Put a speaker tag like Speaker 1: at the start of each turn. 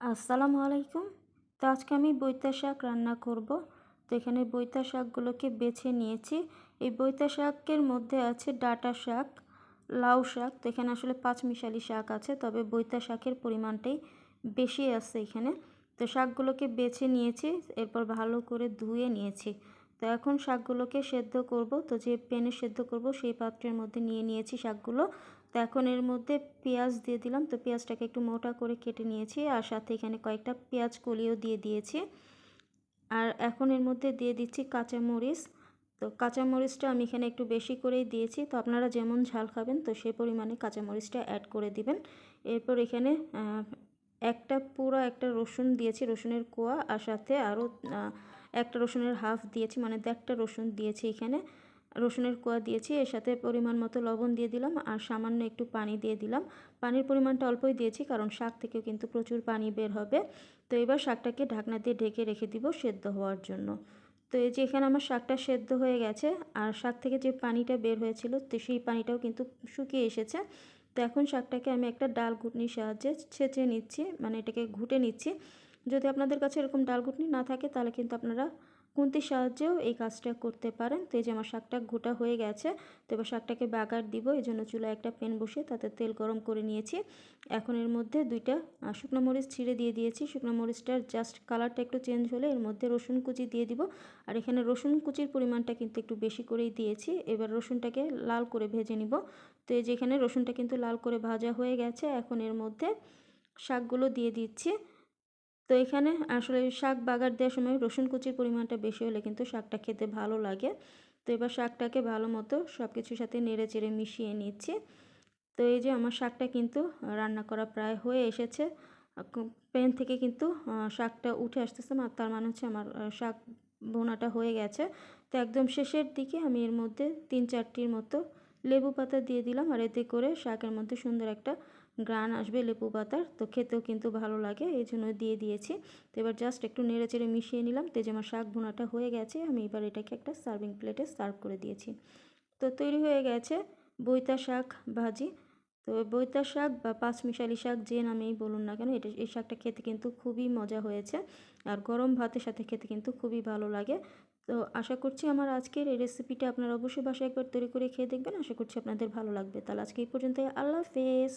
Speaker 1: আসসালামু আলাইকুম। তো আজকে আমি বৈতা শাক রান্না করব। তো এখানে বৈতা শাকগুলোকে বেছে নিয়েছি। এই বৈতা শাকের মধ্যে আছে ডাটা শাক, লাউ শাক। তো এখানে আসলে পাঁচমিশালি শাক আছে, তবে বৈতা শাকের পরিমাণটাই বেশি আছে এখানে। তো শাকগুলোকে বেছে নিয়েছি, এরপর ভালো করে ধুয়ে নিয়েছি। তো এখন শাকগুলোকে সেদ্ধ করব। তো যে প্যানে সেদ্ধ করব, সেই পাত্রের মধ্যে নিয়ে নিয়েছি শাকগুলো। তো এখন এর মধ্যে পেঁয়াজ দিয়ে দিলাম। তো পেঁয়াজটাকে একটু মোটা করে কেটে নিয়েছি আর সাথে এখানে কয়েকটা পেঁয়াজ কলিও দিয়ে দিয়েছি। আর এখন এর মধ্যে দিয়ে দিচ্ছি কাঁচামরিচ। তো কাঁচামরিচটা আমি এখানে একটু বেশি করেই দিয়েছি। তো আপনারা যেমন ঝাল খাবেন, তো সেই পরিমাণে কাঁচামরিচটা অ্যাড করে দিবেন। এরপর এখানে একটা পুরো একটা রসুন দিয়েছি, রসুনের কোয়া। আর সাথে আরও একটা রসুনের হাফ দিয়েছি মানে দেড়টা রসুন দিয়েছি এখানে। রসুনের কোয়া দিয়েছি, এর সাথে পরিমাণ মতো লবণ দিয়ে দিলাম আর সামান্য একটু পানি দিয়ে দিলাম। পানির পরিমাণটা অল্পই দিয়েছি, কারণ শাক থেকেও কিন্তু প্রচুর পানি বের হবে। তো এবার শাকটাকে ঢাকনা দিয়ে ঢেকে রেখে দিব সেদ্ধ হওয়ার জন্য। তো এই যে এখানে আমার শাকটা সেদ্ধ হয়ে গেছে আর শাক থেকে যে পানিটা বের হয়েছিল, তো সেই পানিটাও কিন্তু শুকিয়ে এসেছে। তো এখন শাকটাকে আমি একটা ডাল ঘুটনির সাহায্যে ছেঁচে নিচ্ছি মানে এটাকে ঘুটে নিচ্ছি। যদি আপনাদের কাছে এরকম ডাল ঘুটনি না থাকে, তাহলে কিন্তু আপনারা খুন্তির সাহায্যেও এই কাজটা করতে পারেন। তো এই যে আমার শাকটা ঘোটা হয়ে গেছে, তো এবার শাকটাকে বাগার দিব। এই জন্য চুলায় একটা প্যান বসিয়ে তাতে তেল গরম করে নিয়েছি। এখন এর মধ্যে দুইটা শুকনো মরিচ ছিঁড়ে দিয়ে দিয়েছি। শুকনো মরিচটার জাস্ট কালারটা একটু চেঞ্জ হলে এর মধ্যে রসুন কুচি দিয়ে দিব। আর এখানে রসুন কুচির পরিমাণটা কিন্তু একটু বেশি করেই দিয়েছি। এবার রসুনটাকে লাল করে ভেজে নিব। তো এই যে এখানে রসুনটা কিন্তু লাল করে ভাজা হয়ে গেছে। এখন এর মধ্যে শাকগুলো দিয়ে দিচ্ছি। তো এখানে আসলে শাক বাগার দেওয়ার সময় রসুন কুচির পরিমাণটা বেশি হলে কিন্তু শাকটা খেতে ভালো লাগে। তো এবার শাকটাকে ভালো মতো সব কিছুর সাথে নেড়ে চেড়ে মিশিয়ে নিচ্ছি। তো এই যে আমার শাকটা কিন্তু রান্না করা প্রায় হয়ে এসেছে। প্যান থেকে কিন্তু শাকটা উঠে আসতেছে তার মানে হচ্ছে আমার শাক বোনাটা হয়ে গেছে। তো একদম শেষের দিকে আমি এর মধ্যে তিন চারটির মতো লেবু পাতা দিয়ে দিলাম আর এতে করে শাকের মধ্যে সুন্দর একটা গ্রান আসবে লেবু পাতার, তো খেতেও কিন্তু ভালো লাগে এই জন্য দিয়ে দিয়েছি। তো এবার জাস্ট একটু নেড়ে চেড়ে মিশিয়ে নিলাম। তো যে আমার শাক ভুনাটা হয়ে গেছে, আমি এবার এটাকে একটা সার্ভিং প্লেটে সার্ভ করে দিয়েছি। তো তৈরি হয়ে গেছে বইতা শাক ভাজি। তো বইতা শাক বা পাঁচমিশালি শাক যে নামেই বলুন না কেন, এটা, এই শাকটা খেতে কিন্তু খুবই মজা হয়েছে। আর গরম ভাতের সাথে খেতে কিন্তু খুবই ভালো লাগে। তো আশা করছি আমার আজকের এই রেসিপিটা আপনারা অবশ্যই বাসায় একবার তৈরি করে খেয়ে দেখবেন। আশা করছি আপনাদের ভালো লাগবে। তাহলে আজকে এই পর্যন্ত আল্লাহ হাফেজ।